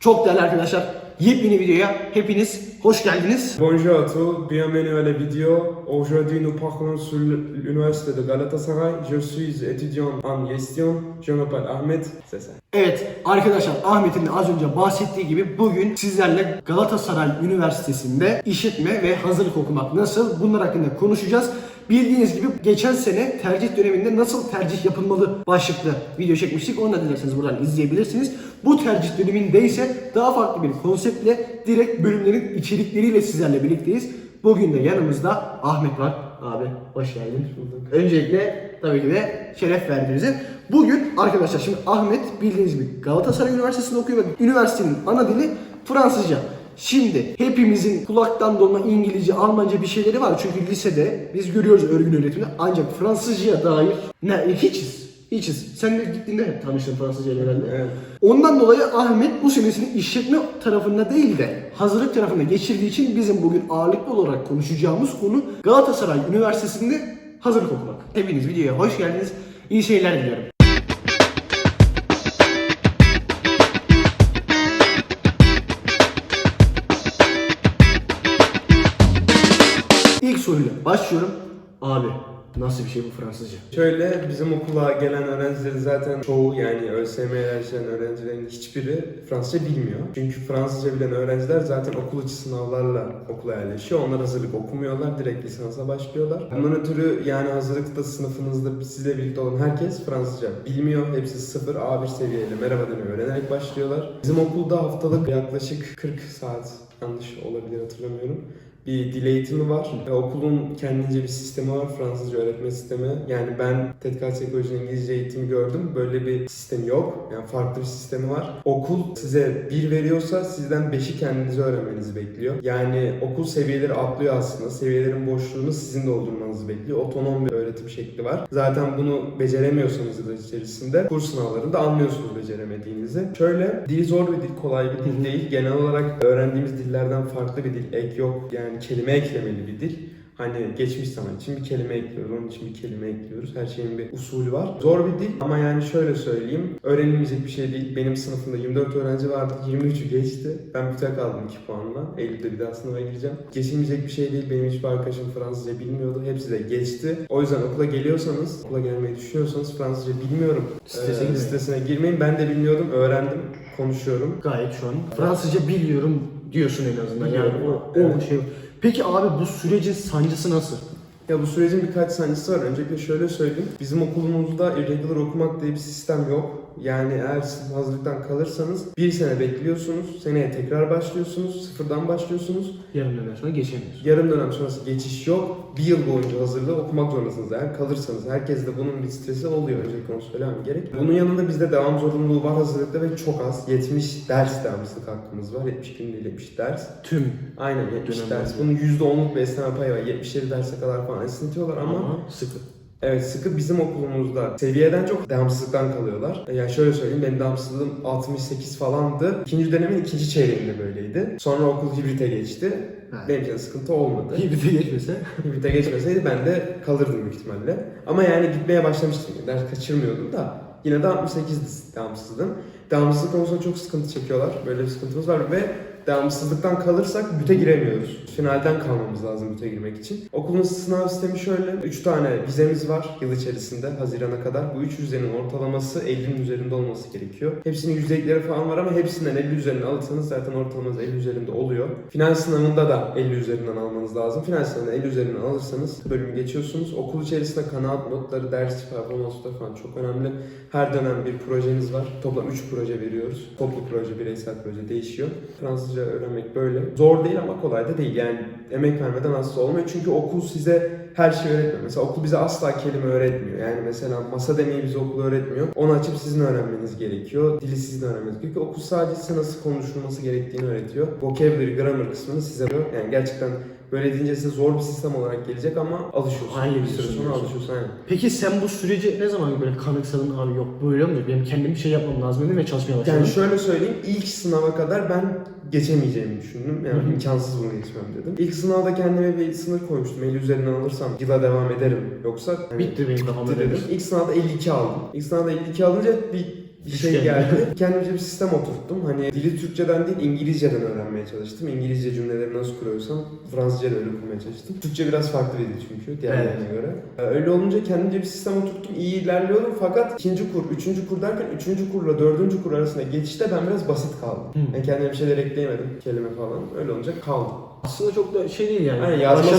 Çok değerli arkadaşlar, yepyeni videoya hepiniz hoş geldiniz. Bonjour à tous, bienvenue à la vidéo. Aujourd'hui, nous parlons sur l'université de Galatasaray. Je suis étudiant en gestion. Je m'appelle Ahmed. C'est ça. Evet arkadaşlar Ahmet'in de az önce bahsettiği gibi bugün sizlerle Galatasaray Üniversitesi'nde işletme ve hazırlık okumak nasıl bunlar hakkında konuşacağız. Bildiğiniz gibi geçen sene tercih döneminde nasıl tercih yapılmalı başlıklı video çekmiştik. Onu da dilerseniz buradan izleyebilirsiniz. Bu tercih döneminde ise daha farklı bir konseptle direkt bölümlerin içerikleriyle sizlerle birlikteyiz. Bugün de yanımızda Ahmet var. Abi hoş geldin. Öncelikle tabii ki de şeref verdi bize. Bugün arkadaşlar şimdi Ahmet bildiğiniz gibi Galatasaray Üniversitesi'nde okuyor ve üniversitenin ana dili Fransızca. Şimdi hepimizin kulaktan dolma İngilizce, Almanca bir şeyleri var. Çünkü lisede biz görüyoruz örgün öğretimde ancak Fransızca'ya dair ne hiçiz. Hiçiz. Sen de gittiğinde hep tanıştın Fransızca ile herhalde. Evet. Ondan dolayı Ahmet bu senesini işletme tarafında değil de hazırlık tarafında geçirdiği için bizim bugün ağırlıklı olarak konuşacağımız konu Galatasaray Üniversitesi'nde hazırlık okumak. Hepiniz videoya hoş geldiniz. İyi seyirler diliyorum. Soruyla başlıyorum. Abi nasıl bir şey bu Fransızca? Şöyle bizim okula gelen öğrencilerin zaten çoğu yani ÖSYM'ye yerleşen öğrencilerin hiçbiri Fransızca bilmiyor. Çünkü Fransızca bilen öğrenciler zaten okul içi sınavlarla okula yerleşiyor. Onlar hazırlık okumuyorlar. Direkt lisansa başlıyorlar. Bundan ötürü yani hazırlıkta sınıfınızda sizle birlikte olan herkes Fransızca bilmiyor. Hepsi sıfır A1 seviyeyle merhaba demeyi öğrenerek başlıyorlar. Bizim okulda haftalık yaklaşık 40 saat yanlış olabilir hatırlamıyorum bir dil eğitimi var. E, okulun kendince bir sistemi var. Fransızca öğretme sistemi. Yani ben Tetkikat Sekoloji'nin İngilizce eğitimi gördüm. Böyle bir sistem yok. Yani farklı bir sistemi var. Okul size bir veriyorsa sizden beşi kendinize öğrenmenizi bekliyor. Yani okul seviyeleri atlıyor aslında. Seviyelerin boşluğunu sizin doldurmanızı bekliyor. Otonom bir öğretim şekli var. Zaten bunu beceremiyorsanız yıl içerisinde kurs sınavlarında anlıyorsunuz beceremediğinizi. Şöyle dil zor bir dil, kolay bir dil değil. Genel olarak öğrendiğimiz dillerden farklı bir dil. Ek yok. Yani kelime eklemeli bir dil. Hani geçmiş zaman için bir kelime ekliyoruz, onun için bir kelime ekliyoruz. Her şeyin bir usulü var. Zor bir dil ama yani şöyle söyleyeyim. Öğrenilmeyecek bir şey değil. Benim sınıfımda 24 öğrenci vardı. 23'ü geçti. Ben büte kaldım 2 puanla. Eylül'de bir daha sınava gireceğim. Geçilmeyecek bir şey değil. Benim hiçbir arkadaşım Fransızca bilmiyordu. Hepsi de geçti. O yüzden okula geliyorsanız, okula gelmeyi düşünüyorsanız Fransızca bilmiyorum. Strese Ee, stresine girmeyin. Ben de bilmiyordum. Öğrendim. Konuşuyorum. Gayet şu an Fransızca biliyorum diyorsun en azından. Yani o, o evet. şey. Peki abi bu sürecin sancısı nasıl? Ya bu sürecin birkaç sancısı var. Öncelikle şöyle söyleyeyim. Bizim okulumuzda irregular okumak diye bir sistem yok. Yani eğer siz hazırlıktan kalırsanız bir sene bekliyorsunuz. Seneye tekrar başlıyorsunuz. Sıfırdan başlıyorsunuz. Yarım dönem sonra geçemiyorsun. Yarım dönem sonrası geçiş yok. Bir yıl boyunca hazırlığı okumak zorundasınız eğer kalırsanız. Herkes de bunun bir stresi oluyor. Öncelikle onu söylemem gerek. Bunun yanında bizde devam zorunluluğu var hazırlıkta ve çok az. 70 ders devamsızlık hakkımız var. 70 gün değil 70 ders. Tüm Aynen 70 Dönem ders. Bunun %10'luk bir esneme payı var. 77 derse kadar falan esnetiyorlar ama ama sıkı. Evet sıkı bizim okulumuzda seviyeden çok devamsızlıktan kalıyorlar. E, Yani şöyle söyleyeyim benim devamsızlığım 68 falandı. İkinci dönemin ikinci çeyreğinde böyleydi. Sonra okul hibrite geçti. Ha. Benim için sıkıntı olmadı. Hibrite geçmese. hibrite geçmeseydi ben de kalırdım büyük ihtimalle. Ama yani gitmeye başlamıştım. Ders kaçırmıyordum da. Yine de 68 devamsızdım. Devamsızlık konusunda çok sıkıntı çekiyorlar. Böyle bir sıkıntımız var ve devamsızlıktan kalırsak büte giremiyoruz. Finalden kalmamız lazım büte girmek için. Okulun sınav sistemi şöyle. 3 tane vizemiz var yıl içerisinde Haziran'a kadar. Bu 3 vizenin ortalaması 50'nin üzerinde olması gerekiyor. Hepsinin yüzdelikleri falan var ama hepsinden 50 üzerine alırsanız zaten ortalamanız 50 üzerinde oluyor. Final sınavında da 50 üzerinden almanız lazım. Final sınavında 50 üzerinden alırsanız bölümü geçiyorsunuz. Okul içerisinde kanaat notları, ders performans notları falan çok önemli. Her dönem bir projeniz var. Toplam 3 proje veriyoruz. Toplu proje, bireysel proje değişiyor. Fransızca öğrenmek böyle. Zor değil ama kolay da değil. Yani emek vermeden asla olmuyor. Çünkü okul size her şeyi öğretmiyor. Mesela okul bize asla kelime öğretmiyor. Yani mesela masa demeyi bize okul öğretmiyor. Onu açıp sizin öğrenmeniz gerekiyor. Dili sizin öğrenmeniz gerekiyor. Okul sadece size nasıl konuşulması gerektiğini öğretiyor. Vocabulary, grammar kısmını size veriyor. Yani gerçekten böyle deyince size zor bir sistem olarak gelecek ama alışıyorsunuz. Aynı bir süre sonra diyorsun. alışıyorsun. Aynen. Peki sen bu süreci ne zaman böyle kanıksadın abi yok böyle olmuyor. Benim kendim bir şey yapmam lazım dedim ve çalışmaya başladım. Yani şöyle söyleyeyim, ilk sınava kadar ben geçemeyeceğimi düşündüm. Yani Hı hı. imkansız bunu geçmem dedim. İlk sınavda kendime bir sınır koymuştum. 50 üzerinden alırsam yıla devam ederim. Yoksa hani Bitti benim kafamda bitti dedim. dedim. İlk sınavda 52 aldım. İlk sınavda 52 alınca bir bir şey geldi. Kendimce bir sistem oturttum. Hani dili Türkçeden değil İngilizceden öğrenmeye çalıştım. İngilizce cümleleri nasıl kuruyorsam Fransızca da öyle kurmaya çalıştım. Türkçe biraz farklı bir dil çünkü diğerlerine göre. Ee, Öyle olunca kendimce bir sistem oturttum. İyi ilerliyorum fakat ikinci kur, üçüncü kur derken üçüncü kurla dördüncü kur arasında geçişte ben biraz basit kaldım. Hmm. Yani kendime bir şeyler ekleyemedim kelime falan. Öyle olunca kaldım. Aslında çok da şey değil yani. Yani yazma,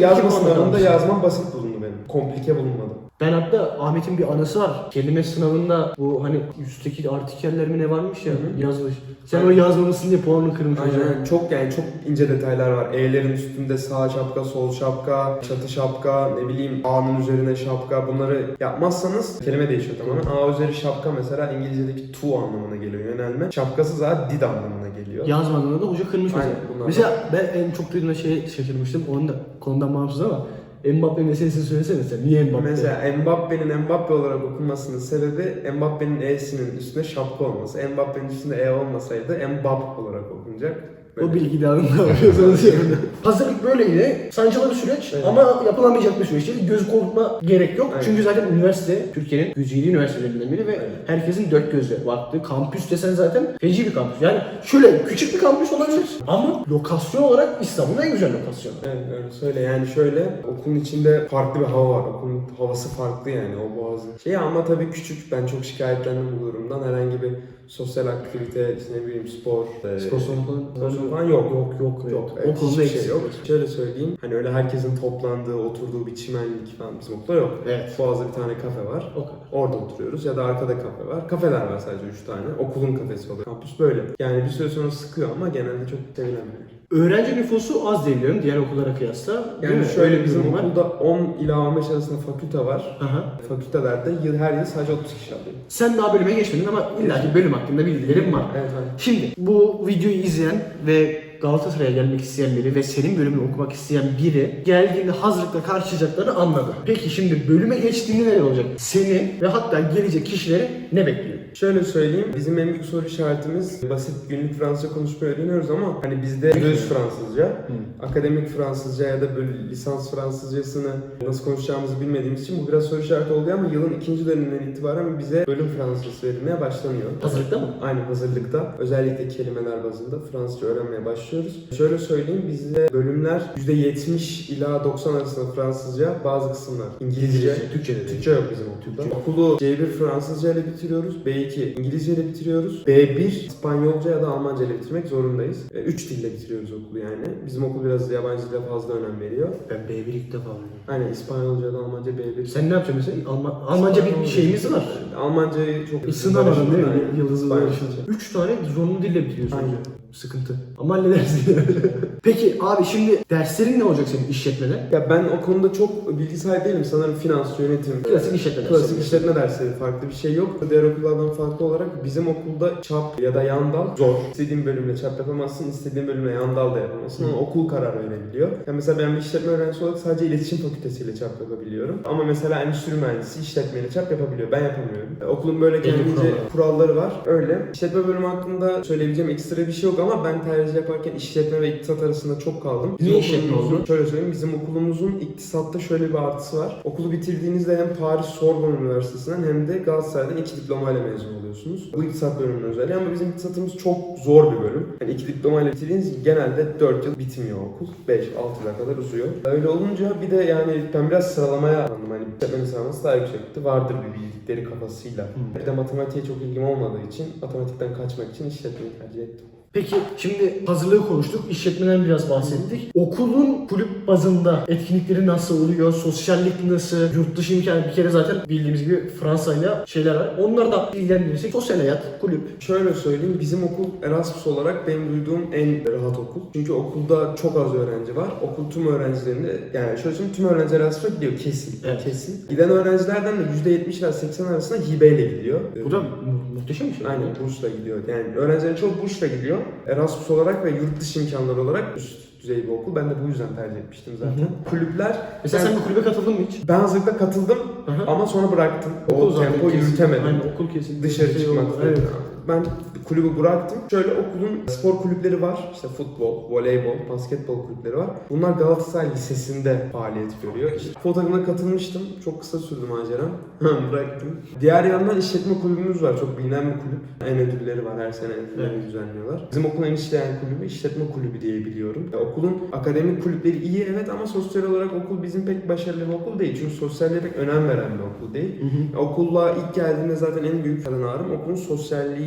yazma sınavında kalmış. yazmam basit bulundu benim. Komplike bulunmadı. Ben hatta Ahmet'in bir anısı var. Kelime sınavında bu hani üstteki artikeller mi ne varmış ya Hı hı. yazmış. Sen o yazmamışsın diye puanını kırmış hocam. Aynen çok yani çok ince detaylar var. E'lerin üstünde sağ şapka, sol şapka, çatı şapka, ne bileyim A'nın üzerine şapka bunları yapmazsanız kelime değişiyor tamamen. A üzeri şapka mesela İngilizce'deki to anlamına geliyor yönelme. Şapkası zaten did anlamına geliyor. Yazmadığında da hoca kırmış mesela. Aynen, bunlar Mesela ben en çok duyduğumda şeye şaşırmıştım. Onun da konudan bağımsız ama Mbappe meselesini söylesene sen. Niye Mbappe? Mesela Mbappe'nin Mbappe olarak okunmasının sebebi Mbappe'nin E'sinin üstünde şapka olması. Mbappe'nin üstünde E olmasaydı Mbappe olarak okunacak. O bilgi dağılımında yapıyorsanız yani. Hazırlık böyle yine sancılı bir süreç Evet. ama yapılamayacak bir süreç değil. Göz korkma gerek yok. Aynen. Çünkü zaten üniversite Türkiye'nin güzide üniversitelerinden biri ve Evet. herkesin dört gözle baktığı kampüs desen zaten feci bir kampüs. Yani şöyle küçük bir kampüs olabilir ama lokasyon olarak İstanbul'un en güzel lokasyonu. Evet öyle söyle yani şöyle okulun içinde farklı bir hava var. Okulun havası farklı yani o boğazın. Şey ama tabii küçük ben çok şikayetlendim bu durumdan. Herhangi bir sosyal aktivite, işte ne bileyim spor, e, Spor salonu falan- spor salonu falan yok. Yok yok Yok, yok. evet, Okulda hiçbir şey yok. Şöyle söyleyeyim, hani öyle herkesin toplandığı, oturduğu bir çimenlik falan bizim okulda yok. Evet. Boğaz'da bir tane kafe var. O kadar. Orada oturuyoruz ya da arkada kafe var. Kafeler var sadece 3 tane. Okulun kafesi oluyor. Kampüs böyle. Yani bir süre sonra sıkıyor ama genelde çok sevilen bir. Öğrenci nüfusu az diye biliyorum diğer okullara kıyasla. Değil Yani mi? şöyle Öyle bir bizim durum var. okulda 10 ila 15 arasında fakülte var. Aha. Fakültelerde yıl her yıl sadece 30 kişi alıyor. Sen daha bölüme geçmedin ama illaki bölüm hakkında bilgilerim var. Evet, evet. Şimdi bu videoyu izleyen ve Galatasaray'a gelmek isteyen biri ve senin bölümünü okumak isteyen biri geldiğinde hazırlıkla karşılayacaklarını anladı. Peki şimdi bölüme geçtiğinde neler olacak? Seni ve hatta gelecek kişileri ne bekliyor? Şöyle söyleyeyim, bizim en büyük soru işaretimiz basit günlük Fransızca konuşmayı öğreniyoruz ama hani bizde düz Fransızca, akademik Fransızca ya da böyle lisans Fransızcasını nasıl konuşacağımızı bilmediğimiz için bu biraz soru işareti oluyor ama yılın ikinci döneminden itibaren bize bölüm Fransızcası verilmeye başlanıyor. Hazırlıkta mı? Aynı hazırlıkta özellikle kelimeler bazında Fransızca öğrenmeye başlıyoruz. Şöyle söyleyeyim bizde bölümler %70 ila 90 arasında Fransızca, bazı kısımlar İngilizce. Türkçe de değil. Türkçe yok bizim okulda. Okulu C1 Fransızca ile bitiriyoruz, B2 İngilizce ile bitiriyoruz, B1 İspanyolca ya da Almanca ile bitirmek zorundayız. 3 dille bitiriyoruz okulu yani. Bizim okul biraz yabancı dile fazla önem veriyor. Ben B1 ilk defa biliyorum. Aynen İspanyolca ya da Almanca B1. Sen ne yapacaksın mesela? Alman, Almanca bir, şeyimiz var. Almancayı çok E, sınamadın değil mi? İspanyolca. yarışınca. Üç tane zorunlu dille bitiriyorsun. Aynen. Sıkıntı. Ama halledersin. Peki abi şimdi derslerin ne olacak senin işletmede? Ya ben o konuda çok bilgi sahibi değilim. Sanırım finans, yönetim, Klasik işletme Klasik dersleri. işletme dersleri farklı bir şey yok. Diğer okullardan farklı olarak bizim okulda çap ya da yandal zor. İstediğin bölümle çap yapamazsın, istediğin bölümle yandal da yapamazsın. Ama okul karar verebiliyor. Ya mesela ben bir işletme öğrencisi olarak sadece iletişim fakültesiyle çap yapabiliyorum. Ama mesela endüstri mühendisi işletmeyle çap yapabiliyor. Ben yapamıyorum. Okulun böyle kendince kuralları. kuralları var. Öyle. İşletme bölümü hakkında söyleyebileceğim ekstra bir şey yok ama ben tercih yaparken işletme ve iktisat arasında çok kaldım. Bizim Niye işletme oldu? Şöyle söyleyeyim, bizim okulumuzun iktisatta şöyle bir artısı var. Okulu bitirdiğinizde hem Paris Sorbonne Üniversitesi'nden hem de Galatasaray'dan iki diplomayla mezun oluyorsunuz. Bu iktisat bölümünün özelliği ama bizim iktisatımız çok zor bir bölüm. Yani iki diplomayla bitirdiğiniz genelde 4 yıl bitmiyor okul. 5-6 yıla kadar uzuyor. Öyle olunca bir de yani ben biraz sıralamaya aldım. Hani işletmenin sıralaması daha yüksekti. Vardır bir bildikleri kafasıyla. Hı. Bir de matematiğe çok ilgim olmadığı için matematikten kaçmak için işletmeyi tercih ettim. Peki şimdi hazırlığı konuştuk, işletmeden biraz bahsettik. Okulun kulüp bazında etkinlikleri nasıl oluyor, sosyallik nasıl, yurt dışı imkanı bir kere zaten bildiğimiz gibi Fransa'yla şeyler var. Onlar da ilgilendirirsek sosyal hayat, kulüp. Şöyle söyleyeyim, bizim okul Erasmus olarak benim duyduğum en rahat okul. Çünkü okulda çok az öğrenci var. Okul tüm öğrencilerini, yani şöyle söyleyeyim, tüm öğrenciler Erasmus'a gidiyor kesin. Evet. Kesin. Giden öğrencilerden de %70 ila 80 arasında hibeyle gidiyor. Bu da mu- muhteşem bir şey. Aynen bursla gidiyor. Yani öğrencilerin çok bursla gidiyor. Erasmus olarak ve yurt dışı imkanları olarak üst düzey bir okul. Ben de bu yüzden tercih etmiştim zaten. Hı Kulüpler, Mesela sen bir kulübe katıldın mı hiç? ben hazırlıkta katıldım Aha. ama sonra bıraktım. Okul o tempo yürütemedim. Aynen okul kesin. Dışarı Şey çıkmak. Evet. Ben kulübü bıraktım. Şöyle okulun spor kulüpleri var. İşte futbol, voleybol, basketbol kulüpleri var. Bunlar Galatasaray Lisesi'nde faaliyet görüyor. İşte futbol takımına katılmıştım. Çok kısa sürdü maceram. bıraktım. Diğer yandan işletme kulübümüz var. Çok bilinen bir kulüp. En ödülleri var. Her sene en ödüllerini düzenliyorlar. Bizim okulun en işleyen kulübü işletme kulübü diye biliyorum. Ya, okulun akademik kulüpleri iyi evet ama sosyal olarak okul bizim pek başarılı bir okul değil. Çünkü sosyalliğe pek önem veren bir okul değil. Ya, Okulla ilk geldiğimde zaten en büyük kadın ağrım okulun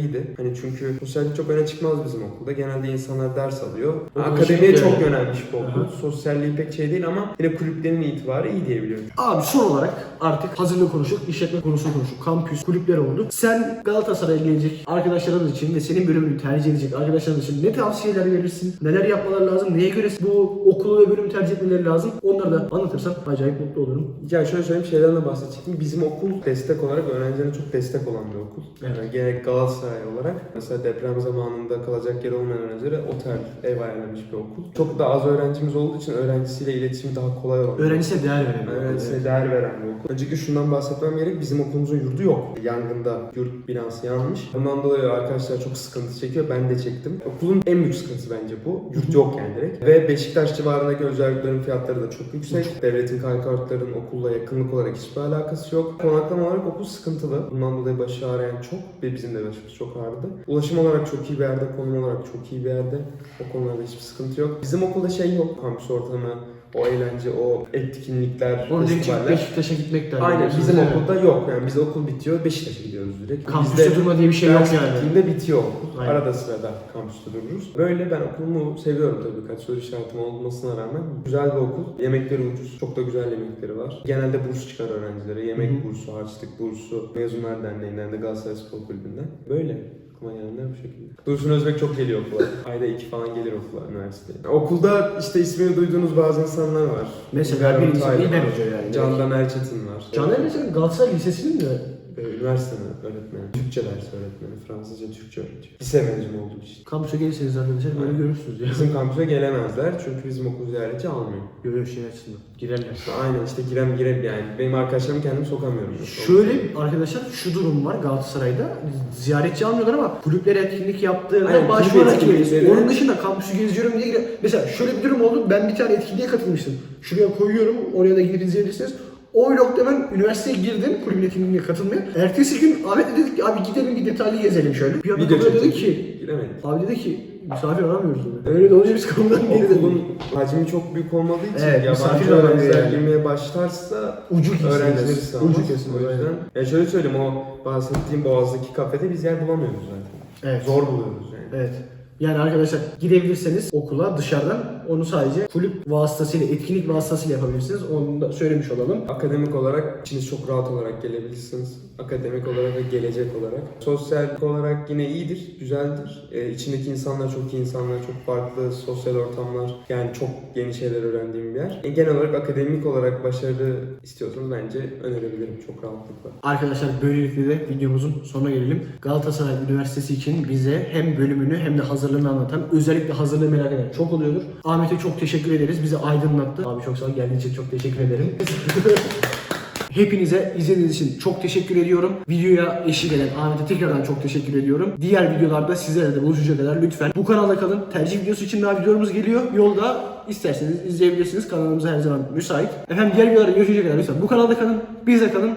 sosyalliğiydi. Hani çünkü sosyallik çok öne çıkmaz bizim okulda. Genelde insanlar ders alıyor. Akademiye çok yönelmiş bir okul. Sosyalliği pek şey değil ama yine kulüplerin itibarı iyi diyebiliyorum. Abi son olarak artık hazırlık konuştuk, işletme konusunu konuştuk, kampüs, kulüpler oldu. Sen Galatasaray'a gelecek arkadaşlarımız için ve senin bölümünü tercih edecek arkadaşlarımız için ne tavsiyeler verirsin? Neler yapmaları lazım? Neye göre bu okulu ve bölümü tercih etmeleri lazım? Onları da anlatırsan acayip mutlu olurum. Ya şöyle söyleyeyim şeyden de bahsedecektim. Bizim okul destek olarak öğrencilere çok destek olan bir okul. Yani gerek Galatasaray olarak mesela deprem zamanında kalacak yer olmayan öğrencilere otel, ev ayarlamış bir okul. Çok da az öğrencimiz olduğu için öğrencisiyle iletişim daha kolay olan. bir Öğrencisine değer verelim. Öğrencisine değer veren bir okul. Öncelikle şundan bahsetmem gerek. Bizim okulumuzun yurdu yok. Yangında yurt binası yanmış. Bundan dolayı arkadaşlar çok sıkıntı çekiyor. Ben de çektim. Okulun en büyük sıkıntısı bence bu. Yurt yok yani direkt. Ve Beşiktaş civarındaki özel yurtların fiyatları da çok yüksek. Devletin kartların okulla yakınlık olarak hiçbir alakası yok. Konaklama olarak okul sıkıntılı. Bundan dolayı başı ağrıyan çok ve bizim de başımız çok ağrıdı. Ulaşım olarak çok iyi bir yerde, konum olarak çok iyi bir yerde. O konularda hiçbir sıkıntı yok. Bizim okulda şey yok. Kampüs ortamı, o eğlence, o etkinlikler, Onun için festivaller. Beşiktaş'a gitmek de Aynen bizim Evet. okulda yok yani biz okul bitiyor Beşiktaş'a gidiyoruz direkt. Kampüste Bizde durma diye bir şey yok ders yani. bittiğinde bitiyor okul. Aynen. Arada sırada kampüste dururuz. Böyle ben okulumu seviyorum tabii kaç soru işaretim olmasına rağmen. Güzel bir okul. Yemekleri ucuz. Çok da güzel yemekleri var. Genelde burs çıkar öğrencilere. Yemek Hı hı. bursu, harçlık bursu, Mezunlar Derneği'nden de Galatasaray Spor Kulübü'nden. Böyle. Aklıma gelenler bu şekilde. Dursun Özbek çok geliyor okula. Ayda iki falan gelir okula, üniversiteye. Okulda işte ismini duyduğunuz bazı insanlar var. Mesela Erol birincisi İlber var. Hoca yani. Candan Erçetin var. Caner mesela Galatasaray Lisesi'nin mi? Ee, Üniversite öğretmeni, Türkçe ders öğretmeni, Fransızca Türkçe öğretiyor. Lise mezunu olduğu için. Kampüse gelirseniz arkadaşlar böyle görürsünüz ya. Bizim kampüse gelemezler çünkü bizim okul ziyaretçi almıyor. Görüyor şey açısından. Girerler. Aynen işte girem girem yani. Benim arkadaşlarımı kendim sokamıyorum. Şöyle arkadaşlar şu durum var Galatasaray'da. Ziyaretçi almıyorlar ama kulüpler etkinlik yaptığında Aynen, başvurarak kulüp etkinlikleri- Onun dışında kampüsü geziyorum diye giriyor. Mesela şöyle bir durum oldu. Ben bir tane etkinliğe katılmıştım. Şuraya koyuyorum. Oraya da gidip izleyebilirsiniz. O vlogda ben üniversiteye girdim kulübün etkinliğine katılmaya. Ertesi gün Ahmet'le dedik ki abi gidelim bir detaylı gezelim şöyle. Bir Video kapıda dedi ki Giremedik. abi dedi ki misafir aramıyoruz dedi. Öyle de olunca biz kapıdan geri Okulun döndük. hacmi çok büyük olmadığı için Evet, misafir yabancı öğrenciler yani. girmeye başlarsa Ucu kesilmez. öğrencileri sığamaz. Ucu kesilmez. O yüzden ya şöyle söyleyeyim o bahsettiğim Boğaz'daki kafede biz yer bulamıyoruz zaten. Evet. Zor buluyoruz yani. Evet. Yani arkadaşlar gidebilirseniz okula dışarıdan onu sadece kulüp vasıtasıyla, etkinlik vasıtasıyla yapabilirsiniz. Onu da söylemiş olalım. Akademik olarak içiniz çok rahat olarak gelebilirsiniz. Akademik olarak ve gelecek olarak. Sosyal olarak yine iyidir, güzeldir. Ee, içindeki insanlar çok iyi insanlar, çok farklı sosyal ortamlar. Yani çok yeni şeyler öğrendiğim bir yer. E, genel olarak akademik olarak başarı istiyorsanız bence önerebilirim çok rahatlıkla. Arkadaşlar böylelikle de videomuzun sonuna gelelim. Galatasaray Üniversitesi için bize hem bölümünü hem de hazırlığını anlatan, özellikle hazırlığı merak eden çok oluyordur. Ahmet'e çok teşekkür ederiz. Bizi aydınlattı. Abi çok sağ ol. Geldiğin için çok teşekkür ederim. Hepinize izlediğiniz için çok teşekkür ediyorum. Videoya eşlik eden Ahmet'e tekrardan çok teşekkür ediyorum. Diğer videolarda sizlerle de buluşacak kadar lütfen bu kanalda kalın. Tercih videosu için daha videolarımız geliyor. Yolda isterseniz izleyebilirsiniz. Kanalımız her zaman müsait. Efendim diğer videolarda görüşecek kadar lütfen bu kanalda kalın. Bizde kalın.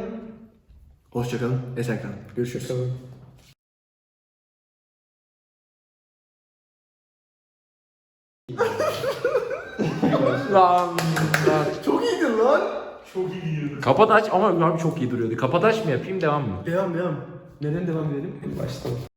Hoşçakalın. Esen kalın. Görüşürüz. Bakalım. Lan, lan. Çok iyiydin lan. Kapat aç ama abi çok iyi duruyordu. Kapat aç mı yapayım devam mı? Devam devam. Neden devam edelim? Baştan.